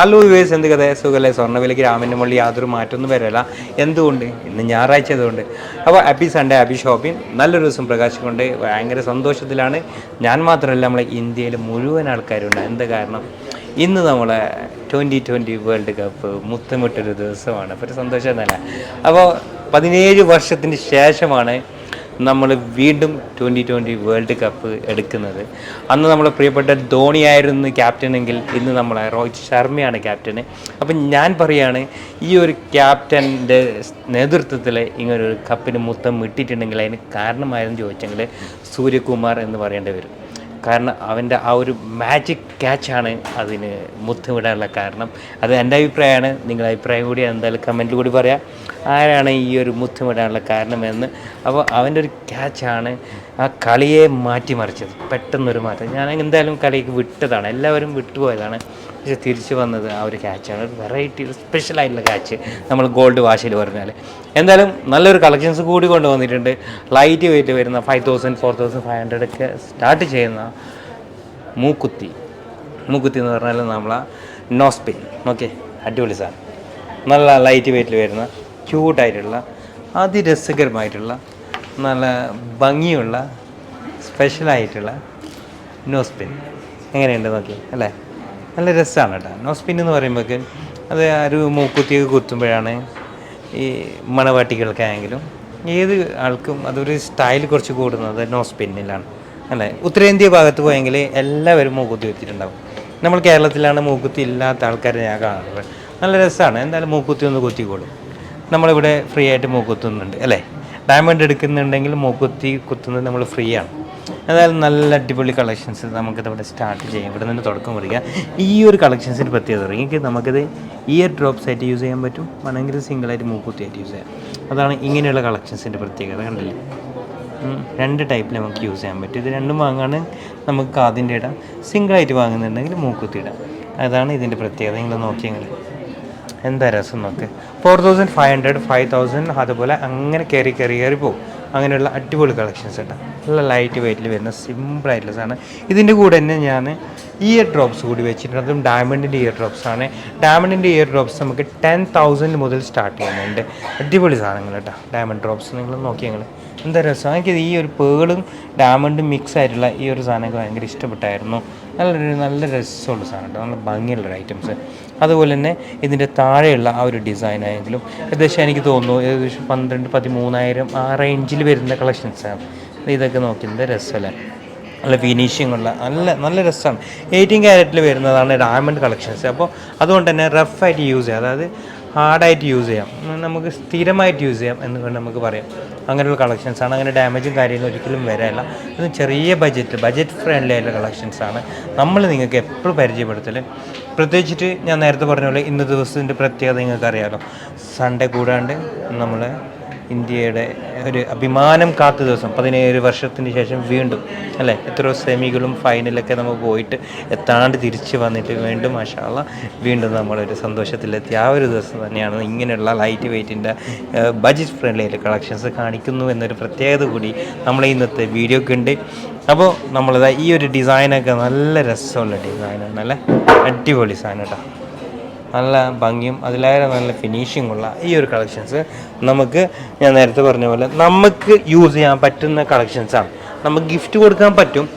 Hello വിവേസ് എന്ത് കഥ സുഖല്ലേ? സ്വർണവിലയ്ക്ക് രാമന്റെ മുള്ളി യാതൊരു മാറ്റമൊന്നും വരില്ല. എന്തുകൊണ്ട്? ഇന്ന് ഞായറാഴ്ച ആയതുകൊണ്ട്. അപ്പോൾ ഹാപ്പി സൺഡേ ഹാപ്പി ഷോപ്പിംഗ് നല്ലൊരു ദിവസം പ്രകാശിക്കൊണ്ട് ഭയങ്കര സന്തോഷത്തിലാണ്. ഞാൻ മാത്രമല്ല നമ്മളെ ഇന്ത്യയിൽ മുഴുവൻ ആൾക്കാരുണ്ട് എന്ത് കാരണം? ഇന്ന് നമ്മളെ ട്വന്റി ട്വന്റി വേൾഡ് കപ്പ് മുത്തമിട്ടൊരു ദിവസമാണ്. അപ്പോൾ ഒരു സന്തോഷം തന്നെ അപ്പോൾ പതിനേഴ് വർഷത്തിന് ശേഷമാണ് നമ്മൾ വീണ്ടും ട്വന്റി ട്വന്റി വേൾഡ് കപ്പ് എടുക്കുന്നത്. അന്ന് നമ്മളെ പ്രിയപ്പെട്ട ധോണിയായിരുന്നു ക്യാപ്റ്റനെങ്കിൽ ഇന്ന് നമ്മളെ രോഹിത് ശർമ്മയാണ് ക്യാപ്റ്റന് അപ്പം ഞാൻ പറയുകയാണ് ഈ ഒരു ക്യാപ്റ്റന്റെ നേതൃത്വത്തിൽ ഇങ്ങനൊരു കപ്പിന് മുത്തം ഇട്ടിട്ടുണ്ടെങ്കിൽ അതിന് കാരണമായിരുന്നു ചോദിച്ചെങ്കിൽ സൂര്യകുമാർ എന്ന് പറയേണ്ടി വരും. കാരണം അവന്റെ ആ ഒരു മാജിക് ക്യാച്ചാണ് അതിന് മുത്തുവിടാനുള്ള കാരണം. അത് എന്റെ അഭിപ്രായമാണ്. നിങ്ങളുടെ അഭിപ്രായം കൂടി എന്തായാലും കമന്റിൽ കൂടി പറയാം. ആരാണ് ഈ ഒരു മുത്തമിടാനുള്ള കാരണമെന്ന്? അപ്പോൾ അവന്റെ ഒരു ക്യാച്ചാണ് ആ കളിയെ മാറ്റിമറിച്ചത്. പെട്ടെന്നൊരു മാറ്റം. ഞാൻ എന്തായാലും കളിക്ക് വിട്ടതാണ്. എല്ലാവരും വിട്ടുപോയതാണ്. പക്ഷെ തിരിച്ചു വന്നത് ആ ഒരു ക്യാച്ചാണ് ഒരു വെറൈറ്റി സ്പെഷ്യലായിട്ടുള്ള ക്യാച്ച് നമ്മൾ ഗോൾഡ് വാഷിൽ പറഞ്ഞാൽ എന്തായാലും നല്ലൊരു കളക്ഷൻസ് കൂടി കൊണ്ടുവന്നിട്ടുണ്ട്. ലൈറ്റ് വെയിറ്റ് വരുന്ന five thousand four thousand five hundred ഒക്കെ സ്റ്റാർട്ട് ചെയ്യുന്ന മൂക്കുത്തി. മൂക്കുത്തി എന്ന് പറഞ്ഞാൽ നമ്മളെ നോസ്പിൻ ഓക്കെ അടിപൊളി സാധനം. നല്ല ലൈറ്റ് വെയിറ്റിൽ വരുന്ന ക്യൂട്ടായിട്ടുള്ള അതിരസകരമായിട്ടുള്ള നല്ല ഭംഗിയുള്ള സ്പെഷ്യലായിട്ടുള്ള നോസ്പിൻ എങ്ങനെയുണ്ട് നോക്കി അല്ലേ? നല്ല രസമാണ് കേട്ടോ. നോസ്പിൻ എന്ന് പറയുമ്പോഴേക്കും അത് ഒരു മൂക്കുത്തിയൊക്കെ കുത്തുമ്പോഴാണ് ഈ മണവാട്ടികൾക്കായെങ്കിലും ഏത് ആൾക്കും അതൊരു സ്റ്റൈൽ കുറച്ച് കൂടുന്നത് നോസ്പിന്നിലാണ്. അല്ലേ? ഉത്തരേന്ത്യ ഭാഗത്ത് പോയെങ്കിൽ എല്ലാവരും മൂക്കുത്തി വെച്ചിട്ടുണ്ടാവും നമ്മൾ കേരളത്തിലാണ് മൂക്കുത്തി ഇല്ലാത്ത ആൾക്കാരെ ഞാൻ കാണുന്നത്. നല്ല രസമാണ്. എന്തായാലും മൂക്കുത്തി ഒന്ന് കുത്തിക്കോളും നമ്മളിവിടെ ഫ്രീ ആയിട്ട് മൂക്കുത്തുന്നുണ്ട്. അല്ലേ? ഡയമണ്ട് എടുക്കുന്നുണ്ടെങ്കിൽ മൂക്കുത്തി കുത്തുന്നത് നമ്മൾ ഫ്രീ ആണ്. അതായത് നല്ല അടിപൊളി കളക്ഷൻസ് നമുക്കിത് ഇവിടെ സ്റ്റാർട്ട് ചെയ്യാം. ഇവിടെ നിന്ന് തുടക്കം കുറിക്കുക ഈ ഒരു കളക്ഷൻസിന് പ്രത്യേകത തുടങ്ങി നമുക്കിത് ഇയർ ഡ്രോപ്സ് ആയിട്ട് യൂസ് ചെയ്യാൻ പറ്റും. വേണമെങ്കിൽ സിംഗിളായിട്ട് മൂക്കുത്തിയായിട്ട് യൂസ് ചെയ്യാം. അതാണ് ഇങ്ങനെയുള്ള കളക്ഷൻസിന്റെ പ്രത്യേകത കണ്ടില്ലേ? രണ്ട് ടൈപ്പിൽ നമുക്ക് യൂസ് ചെയ്യാൻ പറ്റും. ഇത് രണ്ടും വാങ്ങാണ്. നമുക്ക് കാതിന്റെ ഇടാം. സിംഗിളായിട്ട് വാങ്ങുന്നുണ്ടെങ്കിൽ മൂക്കുത്തി ഇടാം. അതാണ് ഇതിന്റെ പ്രത്യേകത. നിങ്ങൾ നോക്കിയെങ്കിൽ എന്താ രസം നോക്ക്. Four thousand five hundred five thousand അതുപോലെ അങ്ങനെ കയറി കയറി കയറി പോകും അങ്ങനെയുള്ള അടിപൊളി കളക്ഷൻസ് ഉണ്ട് നല്ല ലൈറ്റ് വെയിറ്റിൽ വരുന്ന സിമ്പിൾ ഐറ്റംസ് സാധനം. ഇതിന്റെ കൂടെ തന്നെ ഞാൻ ഇയർ ഡ്രോപ്സ് കൂടി വെച്ചിട്ടുണ്ട്. അതും ഡയമണ്ടിന്റെ ഇയർ ഡ്രോപ്സ് ആണ്. ഡയമണ്ടിന്റെ ഇയർ ഡ്രോപ്സ് നമുക്ക് ടെൻ തൗസൻഡ് മുതൽ സ്റ്റാർട്ട് ചെയ്യുന്നുണ്ട്. അടിപൊളി സാധനങ്ങൾ കേട്ടോ ഡയമണ്ട് ഡ്രോപ്സ് നിങ്ങൾ നോക്കി ഞങ്ങൾ എന്താ രസം? എനിക്ക് ഈ ഒരു പേളും ഡയമണ്ടും മിക്സ് ആയിട്ടുള്ള ഈ ഒരു സാധനമൊക്കെ ഭയങ്കര ഇഷ്ടപ്പെട്ടായിരുന്നു. നല്ലൊരു നല്ല രസമുള്ള സാധനം കേട്ടോ. നല്ല ഭംഗിയുള്ളൊരു ഐറ്റംസ് അതുപോലെ തന്നെ ഇതിന്റെ താഴെയുള്ള ആ ഒരു ഡിസൈൻ ആയെങ്കിലും ഏകദേശം എനിക്ക് തോന്നുന്നു ഏകദേശം പന്ത്രണ്ട് പതിമൂന്നായിരം ആ റേഞ്ചിൽ വരുന്ന കളക്ഷൻസാണ് ഇതൊക്കെ നോക്കുന്നത് രസമല്ലേ നല്ല ഫിനിഷിംഗ് ഉള്ള നല്ല നല്ല രസമാണ് എയ്റ്റീൻ ക്യാരറ്റിൽ വരുന്നതാണ് ഡയമണ്ട് കളക്ഷൻസ് അപ്പോൾ അതുകൊണ്ട് തന്നെ റഫായിട്ട് യൂസ് ചെയ്യാം. അതായത് ഹാർഡായിട്ട് യൂസ് ചെയ്യാം. നമുക്ക് സ്ഥിരമായിട്ട് യൂസ് ചെയ്യാം എന്ന് വേണ്ടി നമുക്ക് പറയാം. അങ്ങനെയുള്ള കളക്ഷൻസാണ് അങ്ങനെ ഡാമേജും കാര്യങ്ങളും ഒരിക്കലും വരാനില്ല ഇത് ചെറിയ ബജറ്റ് ബജറ്റ് ഫ്രണ്ട്ലി ആയിട്ടുള്ള കളക്ഷൻസാണ് നമ്മൾ നിങ്ങൾക്ക് എപ്പോഴും പരിചയപ്പെടുത്തൽ പ്രത്യേകിച്ചിട്ട് ഞാൻ നേരത്തെ പറഞ്ഞ പോലെ ഇന്ന ദിവസത്തിന്റെ പ്രത്യേകത നിങ്ങൾക്ക് അറിയാമല്ലോ സൺഡേ കൂടാണ്ട് നമ്മൾ ഇന്ത്യയുടെ ഒരു അഭിമാനം കാത്ത ദിവസം. പതിനേഴ് വർഷത്തിന് ശേഷം വീണ്ടും അല്ലേ? എത്രയോ സെമികളും ഫൈനലൊക്കെ നമ്മൾ പോയിട്ട് എത്താണ്ട് തിരിച്ച് വന്നിട്ട് വീണ്ടും മഷാല വീണ്ടും നമ്മളൊരു സന്തോഷത്തിലെത്തി. ആ ഒരു ദിവസം തന്നെയാണ് ഇങ്ങനെയുള്ള ലൈറ്റ് വെയ്റ്റിന്റെ ബജറ്റ് ഫ്രണ്ട്ലി കളക്ഷൻസ് കാണിക്കുന്നു എന്നൊരു പ്രത്യേകത കൂടി നമ്മളെ ഇന്നത്തെ വീഡിയോക്ക് ഉണ്ട്. അപ്പോൾ നമ്മളിതാ ഈ ഒരു ഡിസൈനൊക്കെ നല്ല രസമുള്ള ഡിസൈനാണ് അല്ലേ അടിപൊളി സാധനം കേട്ടോ. നല്ല ഭംഗിയും അതിലേറെ നല്ല ഫിനിഷിംഗ് ഉള്ള ഈ ഒരു കളക്ഷൻസ് നമുക്ക് ഞാൻ നേരത്തെ പറഞ്ഞ പോലെ നമുക്ക് യൂസ് ചെയ്യാൻ പറ്റുന്ന കളക്ഷൻസാണ് നമുക്ക് ഗിഫ്റ്റ് കൊടുക്കാൻ പറ്റും.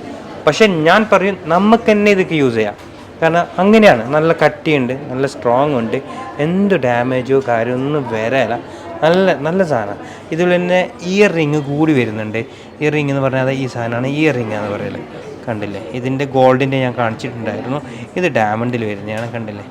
പക്ഷെ ഞാൻ പറയും നമുക്ക് തന്നെ ഇതൊക്കെ യൂസ് ചെയ്യാം. കാരണം അങ്ങനെയാണ്. നല്ല കട്ടിയുണ്ട് നല്ല സ്ട്രോങ് ഉണ്ട്. എന്ത് ഡാമേജോ കാര്യമൊന്നും വരല്ല നല്ല നല്ല സാധനം. ഇതിൽ തന്നെ ഇയർ റിങ് കൂടി വരുന്നുണ്ട്. ഇയർ റിങ് എന്ന് പറഞ്ഞാൽ ഈ സാധനമാണ് ഇയർ റിങ് എന്ന് പറയുന്നത് കണ്ടില്ലേ? ഇതിന്റെ ഗോൾഡിന്റെ ഞാൻ കാണിച്ചിട്ടുണ്ടായിരുന്നു. ഇത് ഡയമണ്ടിൽ വരുന്നതാണ്. കണ്ടില്ലേ?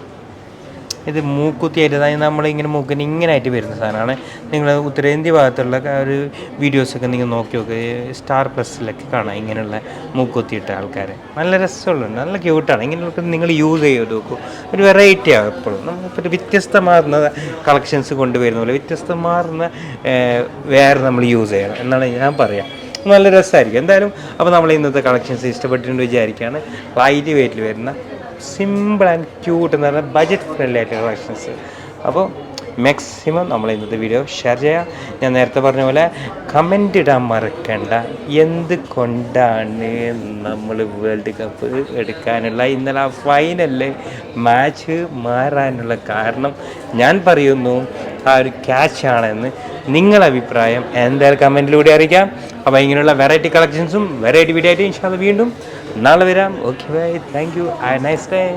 ഇത് മൂക്കുത്തിയായിട്ട് അതായത് നമ്മളിങ്ങനെ മൂക്കിന് ഇങ്ങനെ ആയിട്ട് വരുന്ന സാധനമാണ്. നിങ്ങൾ ഉത്തരേന്ത്യ ഭാഗത്തുള്ള ഒരു വീഡിയോസൊക്കെ നിങ്ങൾ നോക്കി നോക്ക്. സ്റ്റാർ പ്ലസിലൊക്കെ കാണാം ഇങ്ങനെയുള്ള മൂക്കുത്തിയിട്ട ആൾക്കാർ നല്ല രസമുള്ളുണ്ട് നല്ല ക്യൂട്ടാണ് ഇങ്ങനെയൊക്കെ നിങ്ങൾ യൂസ് ചെയ്ത് നോക്കൂ. ഒരു വെറൈറ്റി ആവും എപ്പോഴും നമുക്കൊരു വ്യത്യസ്തമാർന്ന കളക്ഷൻസ് കൊണ്ടുവരുന്ന പോലെ വ്യത്യസ്തമാർന്ന വേറെ നമ്മൾ യൂസ് ചെയ്യണം. എന്നാണ് ഞാൻ പറയാം. നല്ല രസമായിരിക്കും. എന്തായാലും അപ്പോൾ നമ്മൾ ഇന്നത്തെ കളക്ഷൻസ് ഇഷ്ടപ്പെട്ടിട്ടുണ്ട് വിചാരിക്കുകയാണ് ലൈറ്റ് വെയിറ്റിൽ വരുന്ന സിമ്പിൾ ആൻഡ് ക്യൂട്ട് എന്ന് പറഞ്ഞാൽ ബജറ്റ് ഫ്രണ്ട്ലി ആയിട്ടുള്ള കളക്ഷൻസ് അപ്പോൾ മാക്സിമം നമ്മൾ ഇന്നത്തെ വീഡിയോ ഷെയർ ചെയ്യാം. ഞാൻ നേരത്തെ പറഞ്ഞ പോലെ കമന്റ് ഇടാൻ മറക്കണ്ട. എന്ത് കൊണ്ടാണ് നമ്മൾ വേൾഡ് കപ്പ് എടുക്കാനുള്ള ഇന്നലെ ആ ഫൈനലിൽ മാച്ച് മാറാനുള്ള കാരണം ഞാൻ പറയുന്നു ആ ഒരു ക്യാച്ചാണെന്ന് നിങ്ങളുടെ അഭിപ്രായം എന്തായാലും കമന്റിലൂടെ അറിയിക്കാം. അപ്പോൾ ഇങ്ങനെയുള്ള വെറൈറ്റി കളക്ഷൻസും വെറൈറ്റി വീഡിയോ ആയിട്ട് ഇൻഷാല്ല വീണ്ടും నాలవిరామ్ okay bye thank you I nice time